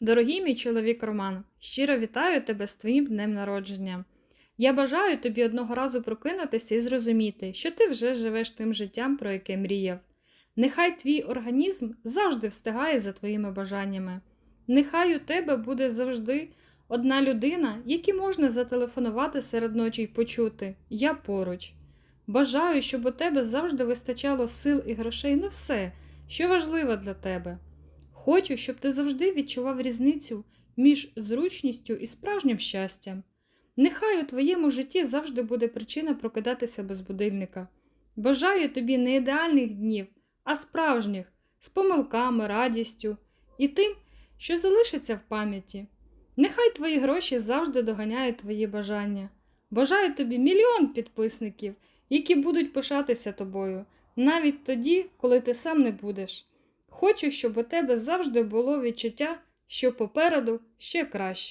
Дорогий мій чоловік Роман, щиро вітаю тебе з твоїм днем народження. Я бажаю тобі одного разу прокинутися і зрозуміти, що ти вже живеш тим життям, про яке мріяв. Нехай твій організм завжди встигає за твоїми бажаннями. Нехай у тебе буде завжди одна людина, якій можна зателефонувати серед ночі й почути Я поруч. Бажаю, щоб у тебе завжди вистачало сил і грошей на все, що важливо для тебе. Хочу, щоб ти завжди відчував різницю між зручністю і справжнім щастям. Нехай у твоєму житті завжди буде причина прокидатися без будильника. Бажаю тобі не ідеальних днів, а справжніх, з помилками, радістю і тим, що залишиться в пам'яті. Нехай твої гроші завжди доганяють твої бажання. Бажаю тобі мільйон підписників, які будуть пишатися тобою, навіть тоді, коли ти сам не будеш. Хочу, щоб у тебе завжди було відчуття, що попереду ще краще.